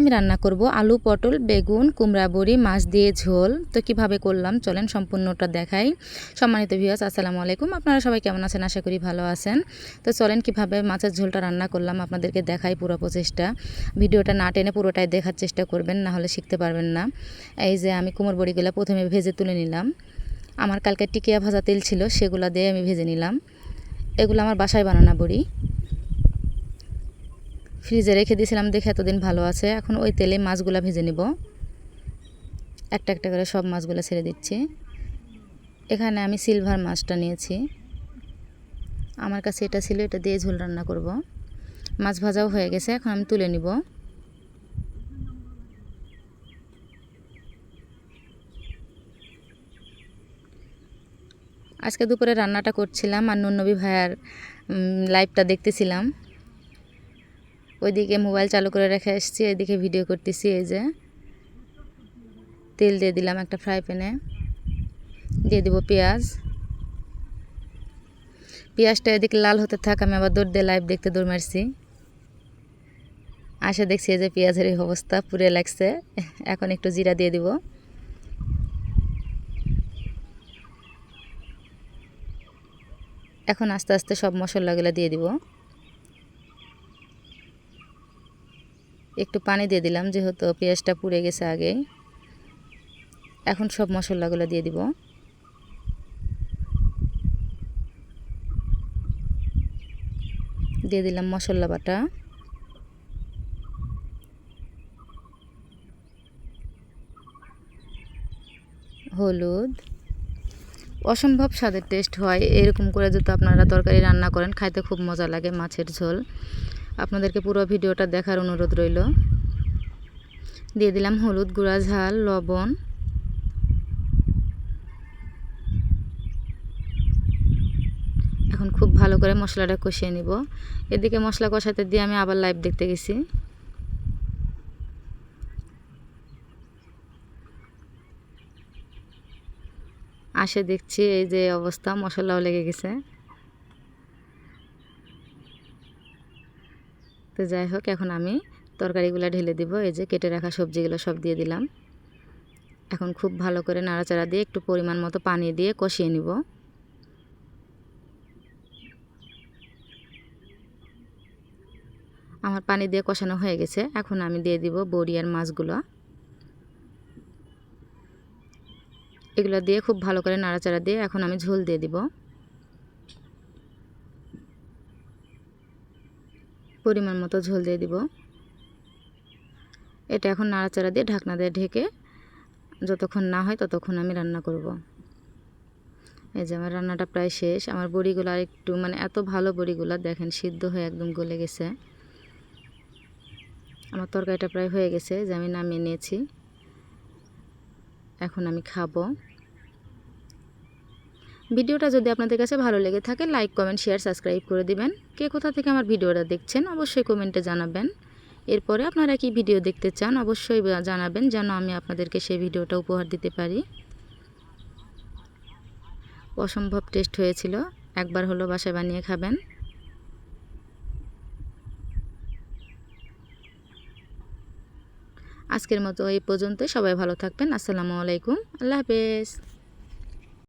আমি রান্না করব আলু, পটল, বেগুন, কুমড়া, বড়ি, মাছ দিয়ে ঝোল। তো কীভাবে করলাম? চলেন সম্পূর্ণটা দেখাই। সম্মানিত ভিউয়ার্স আসসালামু আলাইকুম। আপনারা সবাই কেমন আছেন? আশা করি ভালো আছেন। তো চলেন কীভাবে মাছের ঝোলটা রান্না করলাম আপনাদেরকে দেখাই পুরো প্রচেষ্টা। ভিডিওটা না টেনে পুরোটাই দেখার চেষ্টা করবেন, না হলে শিখতে পারবেন না। এই যে আমি কুমড় বড়িগুলো প্রথমে ভেজে তুলে নিলাম। আমার কালকে টিকিয়া ভাজা তেল ছিল, সেগুলো দিয়ে আমি ভেজে নিলাম। এগুলো আমার বাসায় বানানো বড়ি। ফ্রিজে রেখে দিয়েছিলাম, দেখে এতদিন ভালো আছে। এখন ওই তেলে মাছগুলো ভেজে নেব। একটা একটা করে সব মাছগুলো ছেড়ে দিচ্ছি। এখানে আমি সিলভার মাছটা নিয়েছি। আমার কাছে এটা ছিল, এটা দিয়ে ঝোল রান্না করব। মাছ ভাজাও হয়ে গেছে, এখন আমি তুলে নিব। আজকে দুপুরে রান্নাটা করছিলাম আর নন্নবী ভাইয়ার লাইভটা দেখতেছিলাম। ওইদিকে মোবাইল চালু করে রেখে এসেছি এদিকে ভিডিও করতেছি এই যে। তেল দিয়ে দিলাম একটা ফ্রাই প্যানে। দিয়ে দিব পেঁয়াজ। পেঁয়াজটা এদিকে লাল হতে থাক, আমি আবার দৌড় দিয়ে লাইভ দেখতে দৌড় মারছি। আসে দেখছি এই যে পেঁয়াজের এই অবস্থা, পুড়ে লাগছে। এখন একটু জিরা দিয়ে দিব। এখন আস্তে আস্তে সব মশলাগুলো দিয়ে দিব। একটু পানি দিয়ে দিলাম, যেহেতু পেঁয়াজটা পুড়ে গেছে আগে। এখন সব মশলাগুলো দিয়ে দিব। দিয়ে দিলাম মশলা বাটা। হলুদ। অসম্ভব স্বাদের টেস্ট হয়, এরকম করে যদি আপনারা তরকারি রান্না করেন, খাইতে খুব মজা লাগে মাছের ঝোল। আপনাদেরকে পুরো ভিডিওটা দেখার অনুরোধ রইল। দিয়ে দিলাম হলুদ গুঁড়া ঝাল, লবণ। এখন খুব ভালো করে মশলাটা কষিয়ে নিব। এদিকে মশলা কষাতে দিয়ে আমি আবার লাইভ দেখতে গেছি। আসে দেখছি এই যে অবস্থা, মশলাও লেগে গেছে। তো যাই হোক, এখন আমি তরকারিগুলো ঢেলে দিব। এই যে কেটে রাখা সবজিগুলো সব দিয়ে দিলাম। এখন খুব ভালো করে নাড়াচাড়া দিয়ে একটু পরিমাণ মতো পানি দিয়ে কষিয়ে নিব। আমার পানি দিয়ে কষানো হয়ে গেছে। এখন আমি দিয়ে দিব বড়ি আর মাছগুলো। এগুলো দিয়ে খুব ভালো করে নাড়াচাড়া দিয়ে এখন আমি ঝোল দিয়ে দিব। পরিমাণ মতো ঝোল দিয়ে দিব। এটা এখন নাড়াচাড়া দিয়ে ঢাকনা দিয়ে ঢেকে যতক্ষণ না হয় ততক্ষণ আমি রান্না করব। এই যে আমার রান্নাটা প্রায় শেষ। আমার বড়িগুলো আর একটু মানে এত ভালো বড়িগুলো, দেখেন সিদ্ধ হয়ে একদম গলে গেছে। আমার তরকারিটা প্রায় হয়ে গেছে, যে আমি নামিয়ে নিয়েছি। এখন আমি খাব। ভিডিওটা যদি আপনাদের কাছে ভালো লেগে থাকে লাইক কমেন্ট শেয়ার সাবস্ক্রাইব করে দিবেন। কে কোথা থেকে আমার ভিডিওটা দেখছেন, অবশ্যই কমেন্টে জানাবেন। এরপরে আপনারা কি ভিডিও দেখতে চান, অবশ্যই জানাবেন, যেন আমি আপনাদেরকে সেই ভিডিওটা উপহার দিতে পারি। অসম্ভব টেস্ট হয়েছিল। একবার হলো বাসায় বানিয়ে খাবেন। আজকের মতো এই পর্যন্ত সবাই ভালো থাকবেন। আসসালামু আলাইকুম। আল্লাহ হাফেজ।